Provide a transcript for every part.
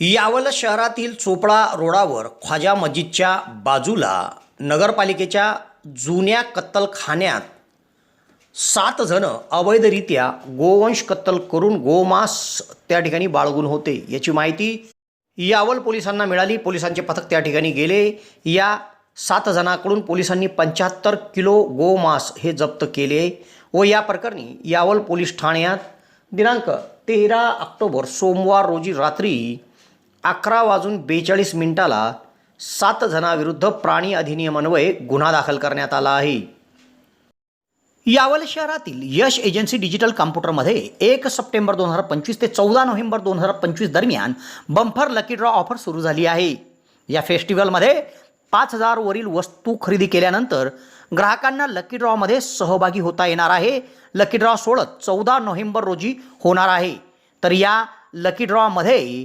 यावल शहरातील चोपडा रोडावर ख्वाजा मस्जिदच्या बाजूला नगरपालिकेच्या जुन्या कत्तलखान्यात सात जण अवैधरित्या गोवंश कत्तल करून गोमांस त्या ठिकाणी बाळगून होते याची माहिती यावल पोलिसांना मिळाली. पोलिसांचे पथक त्या ठिकाणी गेले. या सात जणांकडून पोलिसांनी पंच्याहत्तर किलो गोमांस हे जप्त केले व या प्रकरणी यावल पोलीस ठाण्यात दिनांक तेरा ऑक्टोबर सोमवार रोजी रात्री अकरा वाजून बेचाळीस मिनिटाला सात जणांविरुद्ध प्राणी अधिनियमान्वये गुन्हा दाखल करण्यात आला आहे. यावल शहरातील यश एजन्सी डिजिटल कॉम्प्युटरमध्ये एक सप्टेंबर दोन हजार पंचवीस ते चौदा नोव्हेंबर दोन हजार पंचवीस दरम्यान बंफर लकी ड्रॉ ऑफर सुरू झाली आहे. या फेस्टिवलमध्ये पाच हजारवरील वस्तू खरेदी केल्यानंतर ग्राहकांना लकी ड्रॉमध्ये सहभागी होता येणार आहे. लकी ड्रॉ सोळत चौदा नोव्हेंबर रोजी होणार आहे. तर या लकी ड्रॉमध्ये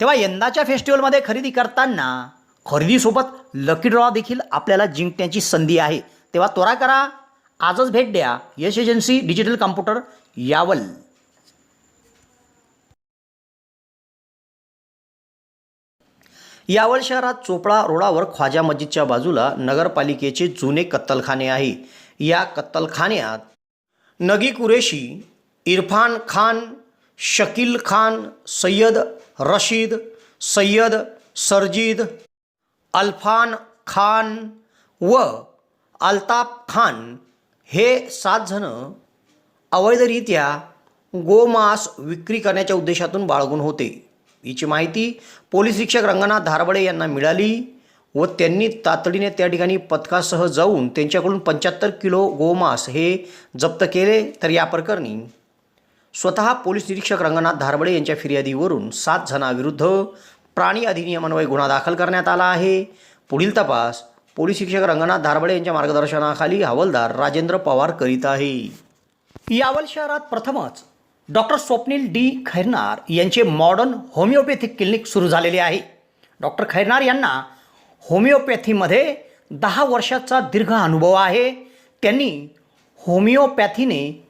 तेव्हा यंदाच्या फेस्टिवलमध्ये खरेदी करताना खरेदीसोबत लकी ड्रॉ देखील आपल्याला जिंकण्याची संधी आहे. तेव्हा त्वरा करा. आजच भेट द्या. Yash agency digital computer Yawal. Yawal शहरात चोपडा रोडावर ख्वाजा मस्जिदच्या बाजूला नगरपालिकेचे जुने कत्तलखाने आहे. या कत्तलखान्यात नगी कुरेशी इरफान खान शकील खान सय्यद रशीद सय्यद सरजीद अल्फान खान व अल्ताफ खान हे सातजणं अवैधरित्या गोमांस विक्री करण्याच्या उद्देशातून बाळगून होते. हिची माहिती पोलीस शिक्षक रंगनाथ धारबडे यांना मिळाली व त्यांनी तातडीने त्या ठिकाणी पथकासह जाऊन त्यांच्याकडून पंच्याहत्तर किलो गोमांस हे जप्त केले. तर या प्रकरणी स्वतः पोलीस निरीक्षक रंगनाथ धारबडे यांच्या फिर्यादीवरून सात जणांविरुद्ध प्राणी अधिनियमान्वये गुन्हा दाखल करण्यात आला आहे. पुढील तपास पोलीस शिक्षक रंगनाथ धारबडे यांच्या मार्गदर्शनाखाली हवालदार राजेंद्र पवार करीत आहे. यावल शहरात प्रथमच डॉक्टर स्वप्नील डी. खैरनार यांचे मॉडर्न होमिओपॅथिक क्लिनिक सुरू झालेले आहे. डॉक्टर खैरनार यांना होमिओपॅथीमध्ये दहा वर्षाचा दीर्घ अनुभव आहे. त्यांनी होमिओपॅथीने